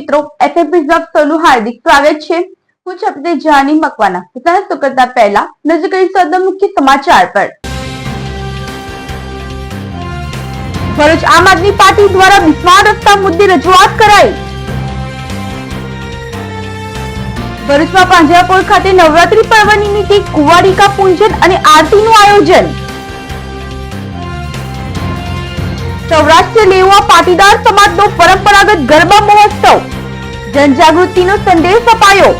મિત્રો એફએપી ઝબ સોનું હાર્દિક સ્વાગત છે. હું છું જાની મકવાના. પોતાના શું કરતા પહેલા નજર કરીશું મુખ્ય સમાચાર પર. ભરૂચ આમ આદમી પાર્ટી દ્વારા બિસ્માર રસ્તા મુદ્દે રજૂઆત કરાઈ. ભરૂચમાં પાંજરાપોળ ખાતે નવરાત્રી પર્વ નિમિત્તે કુંવારિકા પૂજન અને આરતીનું આયોજન. સૌરાષ્ટ્ર લેવા પાટીદાર સમાજનો પરંપરાગત ગરબા જનજાગૃતિનો સંદેશ અપાયો.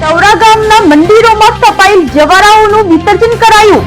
ચૌરા ગામના મંદિરોમાં સ્થપાયેલ જવારાઓનું વિસર્જન કરાયું.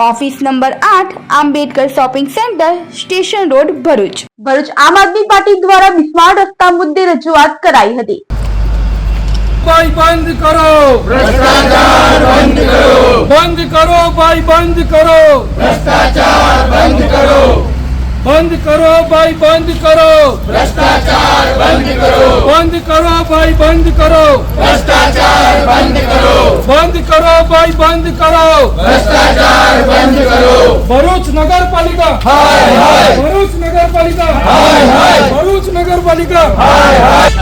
ઓફિસ નંબર આઠ Ambedkar shopping centre station road Bharuch. Bharuch Aam Aadmi Party દ્વારા બિસ્માર રસ્તા મુદ્દે રજૂઆત કરાઈ હતી. ભાઈ બંધ કરો. ભ્રષ્ટાચાર બંધ કરો. બંધ કરો ભાઈ બંધ કરો. ભ્રષ્ટાચાર બંધ કરો. બંધ કરો ભાઈ બંધ કરો. ભ્રષ્ટાચાર બંધ કરો. બંધ કરો ભાઈ બંધ કરો. ભ્રષ્ટાચાર બંધ કરો. બંધ કરો ભાઈ બંધ કરો. ભ્રષ્ટાચાર બંધ કરો ભરૂચ નગરપાલિકા. હાય હાય. ભરૂચ નગરપાલિકા. હાય હાય. ભરૂચ ભરૂચ નગરપાલિકા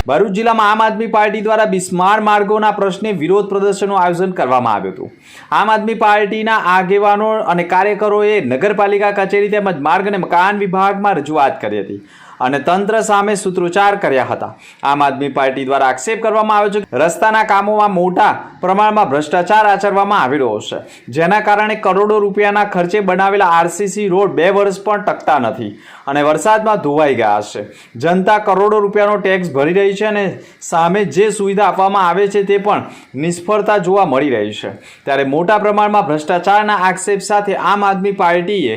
ભરૂચ જિલ્લામાં આમ આદમી પાર્ટી દ્વારા બિસ્માર માર્ગોના પ્રશ્ને વિરોધ પ્રદર્શનનું આયોજન કરવામાં આવ્યું હતું. આમ આદમી પાર્ટીના આગેવાનો અને કાર્યકરોએ નગરપાલિકા કચેરી તેમજ માર્ગ અને મકાન વિભાગમાં રજૂઆત કરી હતી. અને તંત્ર સામે સૂત્રોચ્ચાર કર્યા હતા. આમ આદમી પાર્ટી દ્વારા આક્ષેપ કરવામાં આવ્યો છે કે રસ્તાના કામોમાં મોટા પ્રમાણમાં ભ્રષ્ટાચાર આચરવામાં આવી રહ્યો છે. જેના કારણે કરોડો રૂપિયાના ખર્ચે બનાવેલા આરસીસી રોડ બે વર્ષ પણ ટકતા નથી અને વરસાદમાં ધોવાઈ ગયા છે. જનતા કરોડો રૂપિયાનો ટેક્સ ભરી રહી છે અને સામે જે સુવિધા આપવામાં આવે છે તે પણ નિષ્ફળતા જોવા મળી રહી છે. ત્યારે મોટા પ્રમાણમાં ભ્રષ્ટાચારના આક્ષેપ સાથે આમ આદમી પાર્ટીએ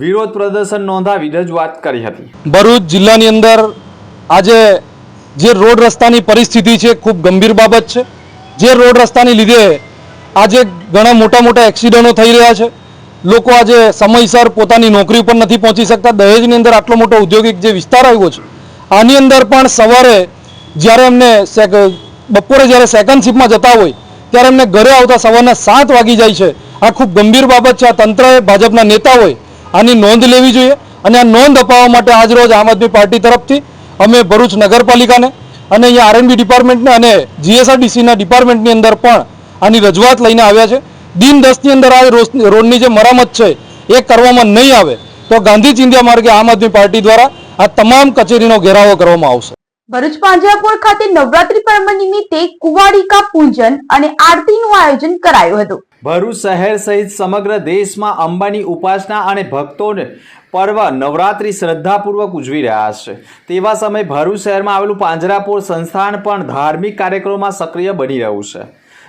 વિરોધ પ્રદર્શન નોંધાવી રજૂઆત કરી હતી. ભરૂચ જિલ્લાની અંદર આજે જે રોડ રસ્તાની પરિસ્થિતિ છે, ખૂબ ગંભીર બાબત છે. જે રોડ રસ્તાની લીધે આજે ઘણા મોટા મોટા એક્સિડન્ટો થઈ રહ્યા છે. લોકો આજે સમયસર પોતાની નોકરી પર નથી પહોંચી શકતા. દહેજની અંદર આટલો મોટો ઔદ્યોગિક જે વિસ્તાર આવ્યો છે, આની અંદર પણ સવારે જ્યારે એમને બપોરે જ્યારે સેકન્ડ શિફ્ટમાં જતા હોય, ત્યારે એમને ઘરે આવતા સવારના સાત વાગી જાય છે. આ ખૂબ ગંભીર બાબત છે. આ તંત્રએ ભાજપના નેતા હોય આની નોંધ લેવી જોઈએ અને આ નોંધ અપાવવા માટે આજ રોજ આમ આદમી પાર્ટી તરફથી અમે ભરૂચ નગરપાલિકાને અને અહીંયા આરએનબી ડિપાર્ટમેન્ટને અને જીએસઆરડીસીના ડિપાર્ટમેન્ટની અંદર પણ આની રજૂઆત લઈને આવ્યા છે. દિન દસની અંદર આ રોડની જે મરામત છે એ કરવામાં નહીં આવે તો ગાંધી ચિંધ્યા માર્ગે આમ આદમી પાર્ટી દ્વારા આ તમામ કચેરીનો ઘેરાવો કરવામાં આવશે. ભરૂચ પાંજરાપોળ ખાતે નવરાત્રી પર્વ નિમિત્તે કુવાડિકા પૂજન અને આરતીનું આયોજન કરાયું હતું. ભરૂચ શહેર સહિત સમગ્ર દેશમાં અંબાની ઉપાસના અને ભક્તોને પર્વ નવરાત્રિ શ્રદ્ધાપૂર્વક ઉજવી રહ્યા છે. તેવા સમયે ભરૂચ શહેરમાં આવેલું પાંજરાપોળ સંસ્થાન પણ ધાર્મિક કાર્યક્રમોમાં સક્રિય બની રહ્યું છે.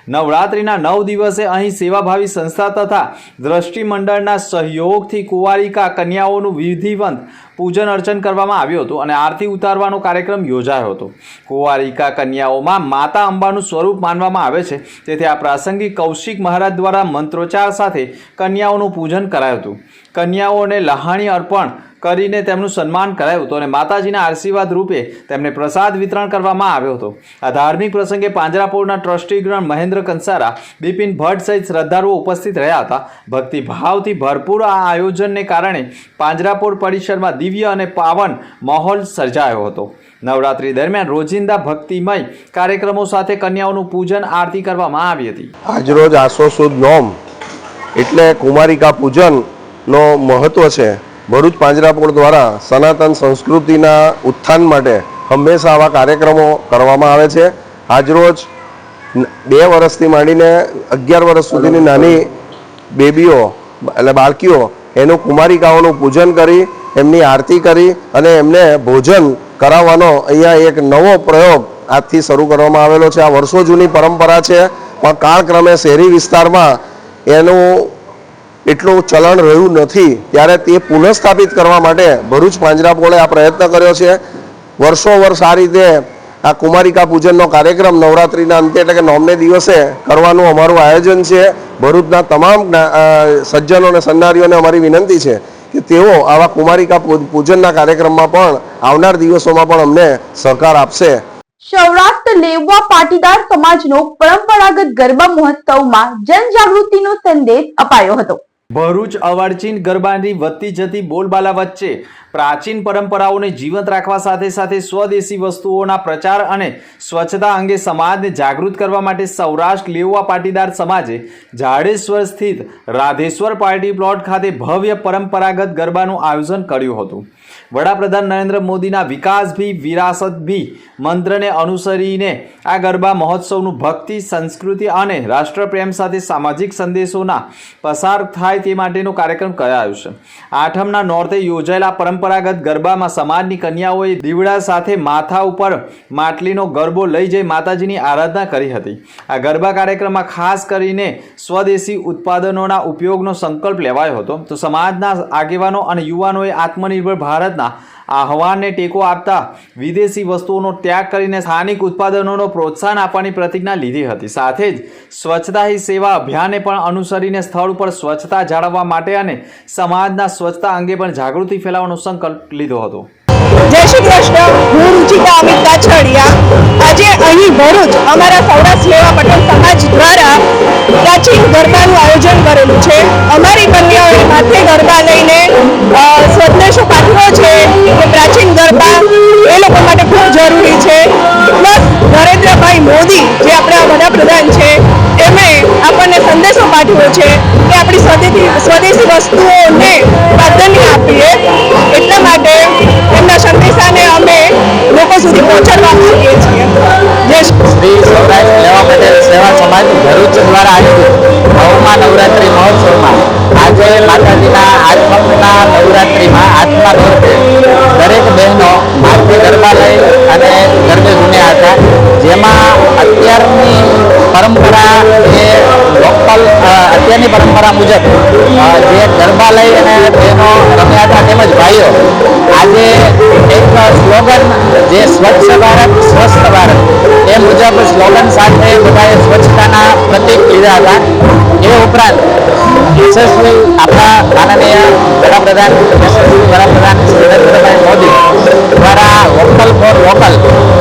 નવરાત્રિના નવ દિવસે અહીં સેવાભાવી સંસ્થા તથા દ્રષ્ટિ મંડળના સહયોગથી કુંવારિકા કન્યાઓનું વિધિવંત પૂજન અર્ચન કરવામાં આવ્યું હતું અને આરતી ઉતારવાનો કાર્યક્રમ યોજાયો હતો. કુંવારિકા કન્યાઓમાં માતા અંબાનું સ્વરૂપ માનવામાં આવે છે. તેથી આ પ્રાસંગિક કૌશિક મહારાજ દ્વારા મંત્રોચ્ચાર સાથે કન્યાઓનું પૂજન કરાયું હતું. કન્યાઓને લહાણી અર્પણ કરીને તેમનું સન્માન કરાયું હતું અને માતાજીના આશીર્વાદ રૂપે તેમને પ્રસાદ વિતરણ કરવામાં આવ્યો હતો. આ ધાર્મિક પ્રસંગે પાંજરાપોળના ટ્રસ્ટીગણ મહેન્દ્ર કંસારા, બિપિન ભટ્ટ સહિત શ્રદ્ધાળુઓ ઉપસ્થિત રહ્યા હતા. ભક્તિભાવથી ભરપૂર આ આયોજનને કારણે પાંજરાપોળ પરિસરમાં દિવ્ય અને પાવન માહોલ સર્જાયો હતો. નવરાત્રી દરમિયાન રોજિંદા ભક્તિમય કાર્યક્રમો સાથે કન્યાઓનું પૂજન, આરતી કરવામાં આવી હતી. આજરોજ આસો સુદ નોમ એટલે કુમારિકા પૂજનનો મહત્વ છે. ભરૂચ પાંજરાપોળ દ્વારા સનાતન સંસ્કૃતિના ઉત્થાન માટે હંમેશા આવા કાર્યક્રમો કરવામાં આવે છે. આજરોજ બે વર્ષથી માંડીને અગિયાર વર્ષ સુધીની નાની બેબીઓ, એટલે બાળકીઓ, એનું કુમારિકાઓનું પૂજન કરી એમની આરતી કરી અને એમને ભોજન કરાવવાનો અહીંયા એક નવો પ્રયોગ આજથી શરૂ કરવામાં આવેલો છે. આ વર્ષો જૂની પરંપરા છે. પણ કાળક્રમે શહેરી વિસ્તારમાં એનું એટલું ચલણ રહ્યું નથી. ત્યારે તે પુનઃસ્થાપિત કરવા માટે ભરૂચ પાંજરાપોળે આ પ્રયત્ન કર્યો છે. વર્ષો વર્ષ આ રીતે આ કુમારિકા પૂજનનો કાર્યક્રમ નવરાત્રિના અંતે એટલે કે નોમને દિવસે કરવાનું અમારું આયોજન છે. ભરૂચના તમામ સજ્જનો અને સન્નારીઓને અમારી વિનંતી છે. તેઓ આવા કુમારિકા પૂજનના કાર્યક્રમમાં પણ આવનાર દિવસોમાં પણ અમને સહકાર આપશે. સૌરાષ્ટ્ર લેવવા પાટીદાર સમાજનો પરંપરાગત ગરબા મહોત્સવમાં જનજાગૃતિનો સંદેશ અપાયો હતો. ભરૂચ અવાડચીન ગરબાની વધતી જતી બોલબાલા વચ્ચે પ્રાચીન પરંપરાઓને જીવંત રાખવા સાથે સાથે સ્વદેશી વસ્તુઓના પ્રચાર અને સ્વચ્છતા અંગે સમાજને જાગૃત કરવા માટે સૌરાષ્ટ્ર લેવા પાટીદાર સમાજે જાડેશ્વર સ્થિત રાધેશ્વર પાર્ટી પ્લોટ ખાતે ભવ્ય પરંપરાગત ગરબાનું આયોજન કર્યું હતું. વડાપ્રધાન નરેન્દ્ર મોદીના વિકાસ ભી, વિરાસત ભી મંત્રને અનુસરીને આ ગરબા મહોત્સવનું ભક્તિ, સંસ્કૃતિ અને રાષ્ટ્રપ્રેમ સાથે સામાજિક સંદેશોના પસાર થાય તે માટેનો કાર્યક્રમ કરાયો છે. આઠમના નોર્તે યોજાયેલા પરંપરાગત ગરબામાં સમાજની કન્યાઓએ દીવડા સાથે માથા ઉપર માટલીનો ગરબો લઈ જઈ માતાજીની આરાધના કરી હતી. આ ગરબા કાર્યક્રમમાં ખાસ કરીને સ્વદેશી ઉત્પાદનોના ઉપયોગનો સંકલ્પ લેવાયો હતો. તો સમાજના આગેવાનો અને યુવાનોએ આત્મનિર્ભર ભારતના આહવાનને ટેકો આપતા વિદેશી વસ્તુઓનો ત્યાગ કરીને સ્થાનિક ઉત્પાદનોનો પ્રોત્સાહન આપવાની પ્રતિજ્ઞા લીધી હતી. સાથે જ સ્વચ્છતા હી સેવા અભિયાનને પણ અનુસરીને સ્થળ ઉપર સ્વચ્છતા જાળવવા માટે અને સમાજના સ્વચ્છતા અંગે પણ જાગૃતિ ફેલાવવાનો સંકલ્પ લીધો હતો. જય શ્રી કૃષ્ણ. હું રુચિતા અમિત કાછડિયા. આજે અહીં ભરૂચ, અમારા સૌરાષ્ટ્ર લેવા પટેલ સમાજ દ્વારા પ્રાચીન ગરબાનું આયોજન કરેલું છે. અમારી કન્યાઓએ માથે ગરબા જરૂરી છે. બસ નરેન્દ્રભાઈ મોદી, જે આપણા વડાપ્રધાન છે, એમણે આપણને સંદેશો પાઠવ્યો છે કે આપણી સ્વદેશી સ્વદેશી વસ્તુઓને પ્રાધાન્ય આપીએ. એટલા માટે એમના સંદેશાને અમે લોકો સુધી પહોંચાડવા માંગીએ છીએ. શ્રી સ્વરાજ લેવા પટેલ, સેવા સમાજ, ભરૂચ દ્વારા આયોજિત નવમા નવરાત્રિ મહોત્સવમાં આજે માતાજીના આઠમના નવરાત્રિમાં આત્મા નોરતે લઈ અને ગરબે ઝૂમ્યા હતા. જેમાં અત્યારની પરંપરા જે લોકલ અત્યારની પરંપરા મુજબ જે ગરબા લઈ અને તેનો રમ્યા હતા તેમજ ભાઈઓ, આજે એક સ્લોગન, જે સ્વચ્છ ભારત, સ્વસ્થ ભારત, એ મુજબ સ્લોગન સાથે બધાએ સ્વચ્છતાના પ્રતિક લીધા હતા. એ ઉપરાંત યશસ્વી આપણા માનનીય વડાપ્રધાન, યશસ્વી વડાપ્રધાન શ્રી નરેન્દ્રભાઈ મોદી દ્વારા વોકલ ફોર લોકલ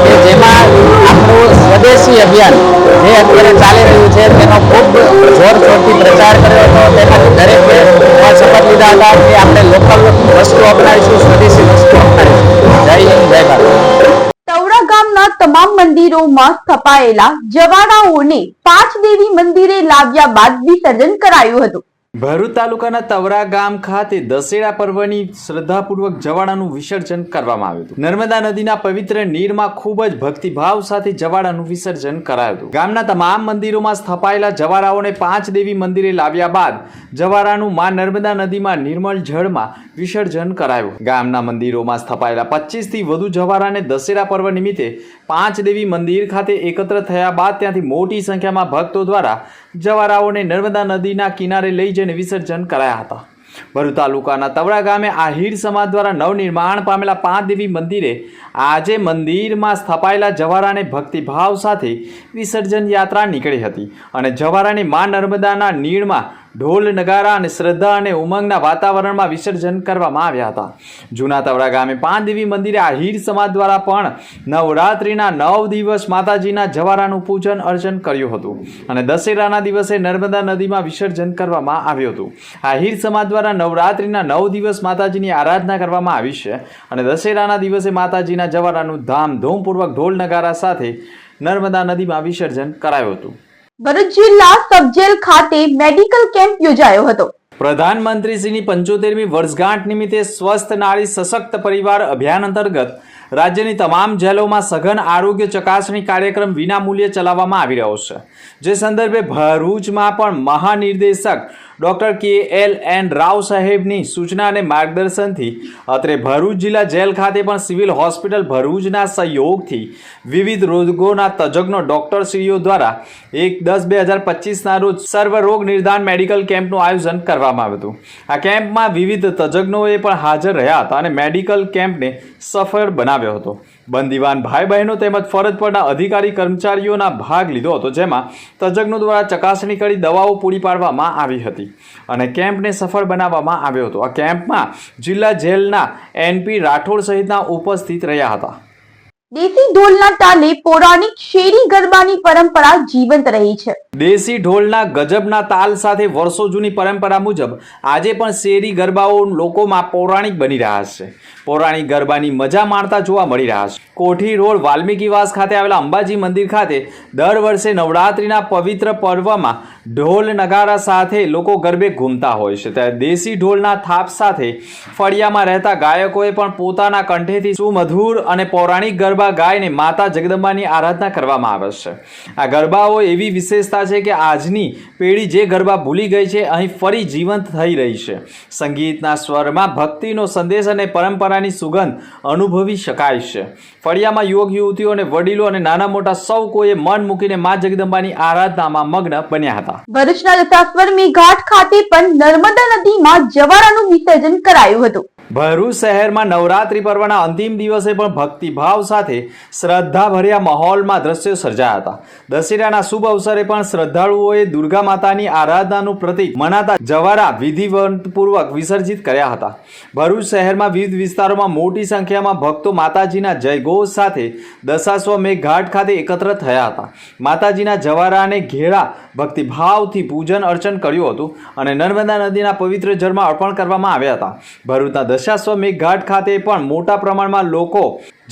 કે જેમાં આપણું સ્વદેશી અભિયાન જે અત્યારે ચાલી રહ્યું છે, તેનો ખૂબ જોરશોરથી પ્રચાર કર્યો હતો. તેમાં દરેકે શપથ લીધા હતા કે આપણે લોકલ વસ્તુ અપનાવીશું, સ્વદેશી વસ્તુ અપનાવીશું. જય હિન્દ, જય ભારત. ગામના તમામ મંદિરોમાં સ્થપાયેલા જવાડાઓને પાંચ દેવી મંદિરે લાવ્યા બાદ વિસર્જન કરાયું હતું. ભરૂચ તાલુકાના તવરા ગામ ખાતે દશેરા પર્વની શ્રદ્ધાપૂર્વક જવાળાનું વિસર્જન કરવામાં આવ્યું હતું. નર્મદા નદીના પવિત્ર નીરમાં ખૂબ જ ભક્તિભાવ સાથે જવાળાનું વિસર્જન કરાયું હતું. ગામના તમામ મંદિરોમાં સ્થપાયેલા જવારાઓને પાંચ દેવી મંદિરે લાવ્યા બાદ જવારાનું માં નર્મદા નદીમાં નિર્મળ જળમાં વિસર્જન કરાયું. ગામના મંદિરોમાં સ્થપાયેલા પચીસથી વધુ જવારાને દશેરા પર્વ નિમિત્તે પાંચ દેવી મંદિર ખાતે એકત્ર થયા બાદ ત્યાંથી મોટી સંખ્યામાં ભક્તો દ્વારા જવારાઓને નર્મદા નદીના કિનારે લઈ જઈને વિસર્જન કરાયા હતા. ભરૂચ તાલુકાના તવડા ગામે આહિર સમાજ દ્વારા નવનિર્માણ પામેલા પાંચ દેવી મંદિરે આજે મંદિરમાં સ્થપાયેલા જવારાને ભક્તિભાવ સાથે વિસર્જન યાત્રા નીકળી હતી અને જવારાની મા નર્મદાના નીળમાં ઢોલ, નગારા અને શ્રદ્ધા અને ઉમંગના વાતાવરણમાં વિસર્જન કરવામાં આવ્યા હતા. જૂના તવડા ગામે પાંચ દેવી મંદિરે આહિર સમાજ દ્વારા પણ નવરાત્રિના નવ દિવસ માતાજીના જવારાનું પૂજન, અર્ચન કર્યું હતું અને દશેરાના દિવસે નર્મદા નદીમાં વિસર્જન કરવામાં આવ્યું હતું. આહિર સમાજ દ્વારા નવરાત્રિના નવ દિવસ માતાજીની આરાધના કરવામાં આવી છે અને દશેરાના દિવસે માતાજીના જવારાનું ધામધૂમપૂર્વક ઢોલ, નગારા સાથે નર્મદા નદીમાં વિસર્જન કરાયું હતું. ભરૂચ જિલ્લા સબજેલ ખાતે મેડિકલ કેમ્પ યોજાયો હતો. પ્રધાનમંત્રીશ્રીની પંચોતેરમી વર્ષગાંઠ નિમિત્તે સ્વસ્થ નારી સશક્ત પરિવાર અભિયાન અંતર્ગત રાજ્યની તમામ જેલોમાં સઘન આરોગ્ય ચકાસણી કાર્યક્રમ વિનામૂલ્યે ચલાવવામાં આવી રહ્યો છે. જે સંદર્ભે ભરૂચમાં પણ મહાનિર્દેશક doctor K L N Rao સાહેબની સૂચના અને માર્ગદર્શનથી અત્રે ભરૂચ જિલ્લા જેલ ખાતે પણ સિવિલ હોસ્પિટલ ભરૂચના સહયોગથી વિવિધ રોગોના તજજ્ઞો ડૉક્ટરશ્રીઓ દ્વારા એક દસ બે હજાર પચીસના રોજ સર્વરોગ નિદાન મેડિકલ કેમ્પનું આયોજન કરવામાં આવ્યું હતું. આ કેમ્પમાં વિવિધ તજજ્ઞોએ પણ હાજર રહ્યા હતા અને મેડિકલ કેમ્પને સફળ બનાવ્યો હતો. બંદીવાન ભાઈ બહેનો તેમજ ફરજ પરના અધિકારી કર્મચારીઓના ભાગ લીધો હતો જેમાં તજજ્ઞો દ્વારા ચકાસણી કરી દવાઓ પૂરી પાડવામાં આવી હતી અને કેમ્પને સફળ બનાવવામાં આવ્યો હતો. આ કેમ્પમાં જિલ્લા જેલના એનપી રાઠોડ સહિતના ઉપસ્થિત રહ્યા હતા. દેશી ઢોલના તાલે પૌરાણિક શેરી ગરબાની પરંપરા જીવંત રહી છે. દેશી ઢોલના ગજબના તાલ સાથે વર્ષો જૂની પરંપરા મુજબ આજે પણ શેરી ગરબાઓ લોકોમાં પૌરાણિક બની રહ્યા છે. પૌરાણિક ગરબાની મજા માણતા જોવા મળી રહ્યા છે. કોઠી રોડ વાલ્મીકીવાસ ખાતે આવેલા અંબાજી મંદિર ખાતે દર વર્ષે નવરાત્રિના પવિત્ર પર્વમાં ઢોલ નગારા સાથે લોકો ગરબે ઘૂમતા હોય છે. ત્યારે દેશી ઢોલના થાપ સાથે ફળિયામાં રહેતા ગાયકોએ પણ પોતાના કંઠેથી સુમધુર અને પૌરાણિક ગરબા ગાઈને માતા જગદંબાની આરાધના કરવામાં આવે છે. આ ગરબાઓ એવી વિશેષતા છે કે આજની પેઢી જે ગરબા ભૂલી ગઈ છે, અહીં ફરી જીવંત થઈ રહી છે. સંગીતના સ્વરમાં ભક્તિનો સંદેશ અને પરંપરાની સુગંધ અનુભવી શકાય છે. ફળિયામાં યુવક યુવતીઓ અને વડીલો અને નાના મોટા સૌ કોઈએ મન મૂકીને મા જગદંબાની આરાધનામાં મગ્ન બન્યા હતા. ભરૂચના લતાસ્વરમી ઘાટ ખાતે પણ નર્મદા નદીમાં જવારાનું વિસર્જન કરાયું હતું. ભરૂચ શહેરમાં નવરાત્રિ પર્વના અંતિમ દિવસે પણ ભક્તિભાવ સાથે શ્રદ્ધાભર્યા માહોલમાં દ્રશ્યો સર્જાયા હતા. દશેરાના શુભ અવસરે પણ શ્રદ્ધાળુઓએ દુર્ગા માતાની આરાધનાનું પ્રતીક મનાતા જવારા વિધિવંતપૂર્વક વિસર્જિત કર્યા હતા. ભરૂચ શહેરમાં વિવિધ વિસ્તારોમાં મોટી સંખ્યામાં ભક્તો માતાજીના જયઘોષ સાથે દશાશ્વમેઘ ઘાટ ખાતે એકત્ર થયા હતા. માતાજીના જવારાને ઘેરા ભક્તિભાવથી પૂજન અર્ચન કર્યું હતું અને નર્મદા નદીના પવિત્ર જળમાં અર્પણ કરવામાં આવ્યા હતા. ભરૂચના દશાશ્વમેઘ ઘાટ ખાતે પણ મોટા પ્રમાણમાં લોકો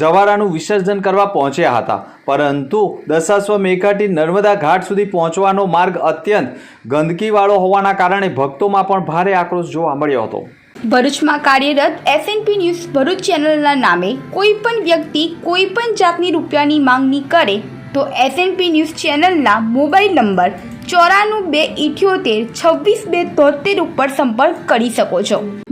જવારાનું વિસર્જન કરવા પહોંચ્યા હતા. પરંતુ દશાશ્વમેઘ ઘાટથી નર્મદા ઘાટ સુધી પહોંચવાનો માર્ગ અત્યંત ગંદકીવાળો હોવાના કારણે ભક્તોમાં પણ ભારે આક્રોશ જોવા મળ્યો હતો. ભરૂચમાં કાર્યરત એસએનપી ન્યૂઝ ભરૂચ ચેનલના નામે કોઈ પણ વ્યક્તિ કોઈ પણ જાતની રૂપિયાની માંગણી કરે તો એસએનપી ન્યૂઝ ચેનલના મોબાઈલ નંબર ચોરાણું બે ઇઠ્યોતેર છવ્વીસ બે તોતેર ઉપર સંપર્ક કરી શકો છો.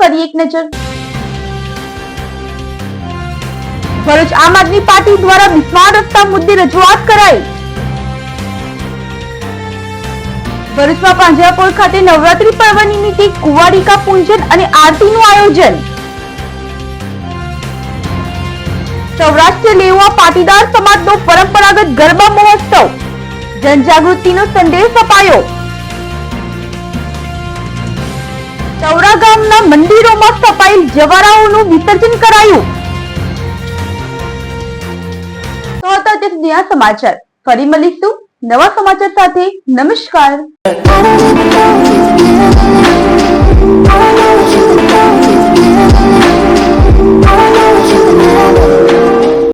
ફરી એક નજર. ભરૂચ આમ આદમી પાર્ટી દ્વારા બિસ્માર રસ્તા મુદ્દે રજૂઆત કરાઈ. ભરૂચમાં પાંજરાપોળ ખાતે નવરાત્રી પર્વ નિમિત્તે કુંવારિકા પૂજન અને આરતીનું આયોજન. સૌરાષ્ટ્ર લેવા પાટીદાર સમાજનો પરંપરાગત ગરબા મહોત્સવ. જનજાગૃતિનો સંદેશ અપાયો. ચૌરા ગામના મંદિરોમાં સ્થપાયેલ જવારાઓનું વિસર્જન કરાયું. તો હતા તે સુધીના સમાચાર. ફરી મળીશું નવા સમાચાર સાથે. નમસ્કાર.